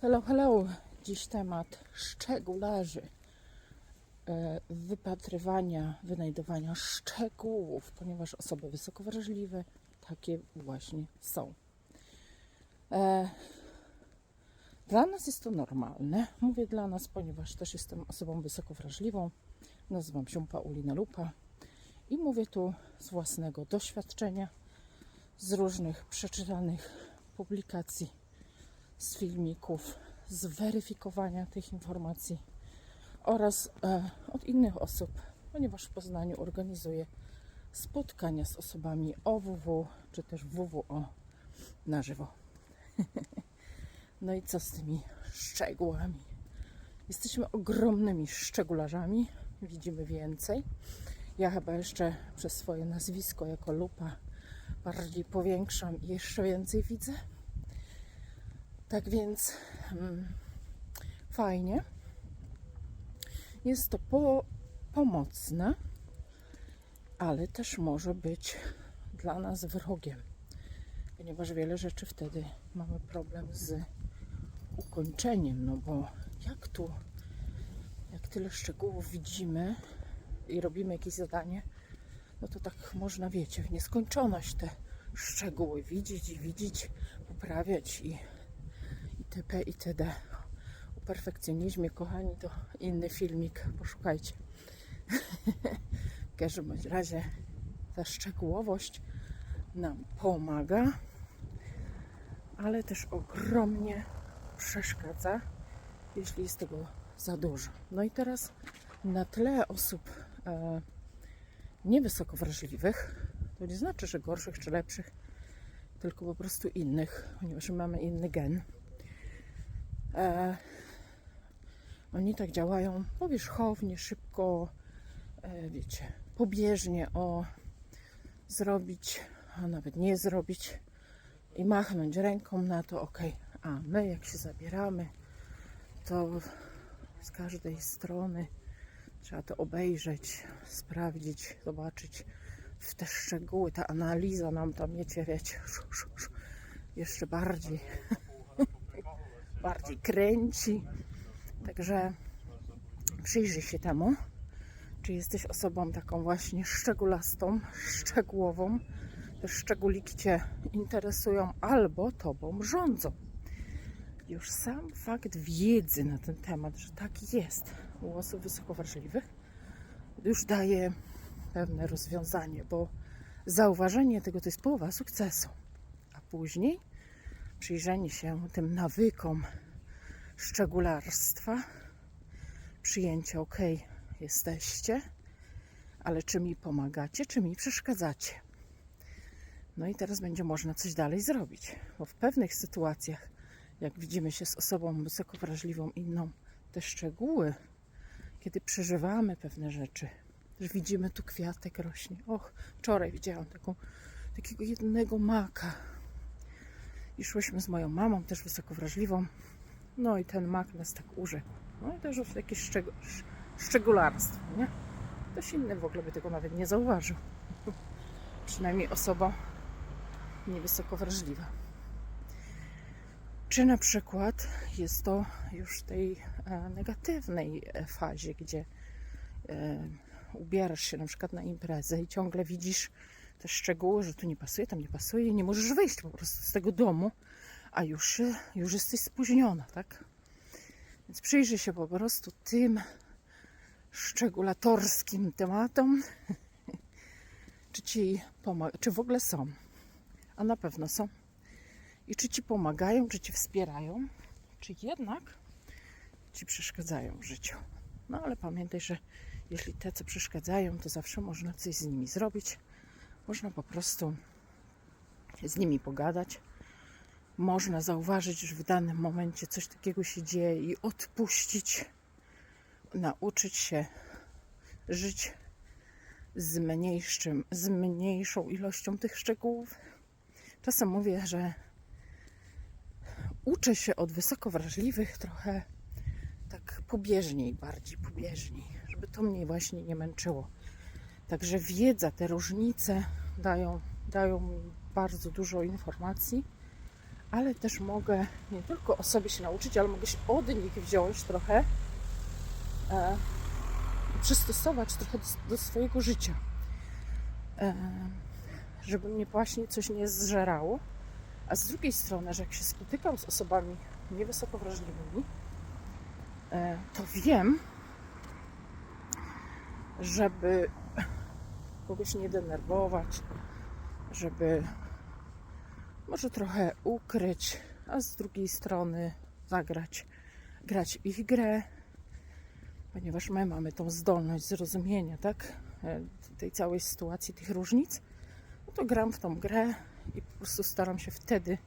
Hello, hello. Dziś temat szczegularzy. E, Wypatrywania, wynajdowania szczegółów, ponieważ osoby wysoko wrażliwe takie właśnie są. E, Dla nas jest to normalne. Mówię dla nas, ponieważ też jestem osobą wysoko wrażliwą. Nazywam się Paulina Lupa i mówię tu z własnego doświadczenia, z różnych przeczytanych publikacji, z filmików, z weryfikowania tych informacji oraz e, od innych osób, ponieważ w Poznaniu organizuję spotkania z osobami OWW czy też WWO na żywo. No i co z tymi szczegółami? Jesteśmy ogromnymi szczegularzami, widzimy więcej. Ja chyba jeszcze przez swoje nazwisko jako lupa bardziej powiększam i jeszcze więcej widzę. Tak więc mm, fajnie. Jest to po, pomocne, ale też może być dla nas wrogiem, ponieważ wiele rzeczy wtedy mamy problem z ukończeniem, no bo jak tu, jak tyle szczegółów widzimy i robimy jakieś zadanie, no to tak można, wiecie, w nieskończoność te szczegóły widzieć i widzieć, poprawiać i itp. itd. O perfekcjonizmie, kochani, to inny filmik, poszukajcie. w każdym razie ta szczegółowość nam pomaga, ale też ogromnie przeszkadza, jeśli jest tego za dużo. No i teraz na tle osób e, niewysoko wrażliwych, to nie znaczy, że gorszych czy lepszych, tylko po prostu innych, ponieważ mamy inny gen. E, oni tak działają powierzchownie, szybko, e, wiecie, pobieżnie o zrobić, a nawet nie zrobić i machnąć ręką na to, ok, a my jak się zabieramy, to z każdej strony trzeba to obejrzeć, sprawdzić, zobaczyć. W te szczegóły, ta analiza nam tam, wiecie, wiecie, jeszcze bardziej bardziej kręci. Także przyjrzyj się temu, czy jesteś osobą taką właśnie szczegulastą, szczegółową. Te szczególiki Cię interesują albo Tobą rządzą. Już sam fakt wiedzy na ten temat, że tak jest u osób wysoko wrażliwych, już daje pewne rozwiązanie, bo zauważenie tego to jest połowa sukcesu. A później przyjrzenie się tym nawykom szczególarstwa, przyjęcie, ok, jesteście, ale czy mi pomagacie, czy mi przeszkadzacie. No i teraz będzie można coś dalej zrobić, bo w pewnych sytuacjach, jak widzimy się z osobą wysoko wrażliwą inną, te szczegóły, kiedy przeżywamy pewne rzeczy, że widzimy tu kwiatek rośnie. Och, wczoraj widziałam taką, takiego jednego maka, i szłyśmy z moją mamą, też wysoko wrażliwą. No i ten mak nas tak urzekł. No i też już jakieś szczeg- sz- szczególarstwo, nie? Ktoś inny w ogóle by tego nawet nie zauważył. Przynajmniej osoba niewysoko wrażliwa. Czy na przykład jest to już w tej e, negatywnej e, fazie, gdzie e, ubierasz się na przykład na imprezę i ciągle widzisz te szczegóły, że tu nie pasuje, tam nie pasuje nie możesz wyjść po prostu z tego domu, a już, się- już jesteś spóźniona, tak? Więc przyjrzyj się po prostu tym szczegulatorskim tematom, czy ci pomaga, czy w ogóle są, a na pewno są. I czy ci pomagają, czy ci wspierają, czy jednak ci przeszkadzają w życiu. No ale pamiętaj, że jeśli te, co przeszkadzają, to zawsze można coś z nimi zrobić. Można po prostu z nimi pogadać. Można zauważyć, że w danym momencie coś takiego się dzieje i odpuścić, nauczyć się żyć z, mniejszym, z mniejszą ilością tych szczegółów. Czasem mówię, że uczę się od wysoko wrażliwych trochę tak pobieżniej, bardziej pobieżniej, żeby to mnie właśnie nie męczyło. Także wiedza, te różnice dają, dają mi bardzo dużo informacji, ale też mogę nie tylko o sobie się nauczyć, ale mogę się od nich wziąć trochę e, przystosować trochę do, do swojego życia. E, żeby mnie właśnie coś nie zżerało. A z drugiej strony, że jak się spotykam z osobami niewysoko wrażliwymi, e, to wiem, żeby kogoś nie denerwować, żeby może trochę ukryć, a z drugiej strony zagrać, grać ich grę, ponieważ my mamy tą zdolność zrozumienia, tak, e, tej całej sytuacji, tych różnic, no to gram w tą grę i po prostu staram się wtedy,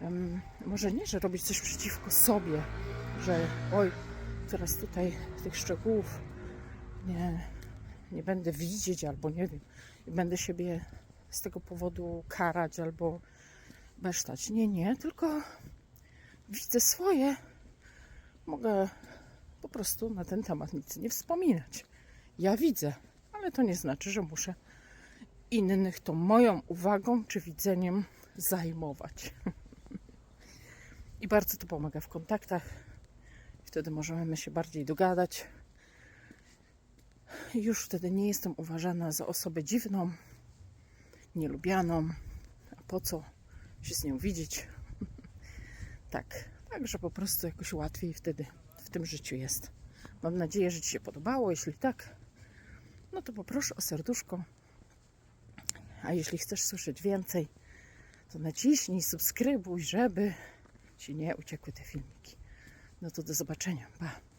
em, może nie, że robić coś przeciwko sobie, że oj, teraz tutaj tych szczegółów nie, nie będę widzieć, albo nie wiem, będę siebie z tego powodu karać albo besztać. Nie, nie, tylko widzę swoje. Mogę po prostu na ten temat nic nie wspominać. Ja widzę, ale to nie znaczy, że muszę innych tą moją uwagą czy widzeniem zajmować. I bardzo to pomaga w kontaktach. Wtedy możemy się bardziej dogadać. Już wtedy nie jestem uważana za osobę dziwną, nielubianą. A po co się z nią widzieć? tak, także po prostu jakoś łatwiej wtedy w tym życiu jest. Mam nadzieję, że Ci się podobało. Jeśli tak, no to poproszę o serduszko. A jeśli chcesz słyszeć więcej, to naciśnij subskrybuj, żeby Ci nie uciekły te filmiki. No to do zobaczenia. Pa.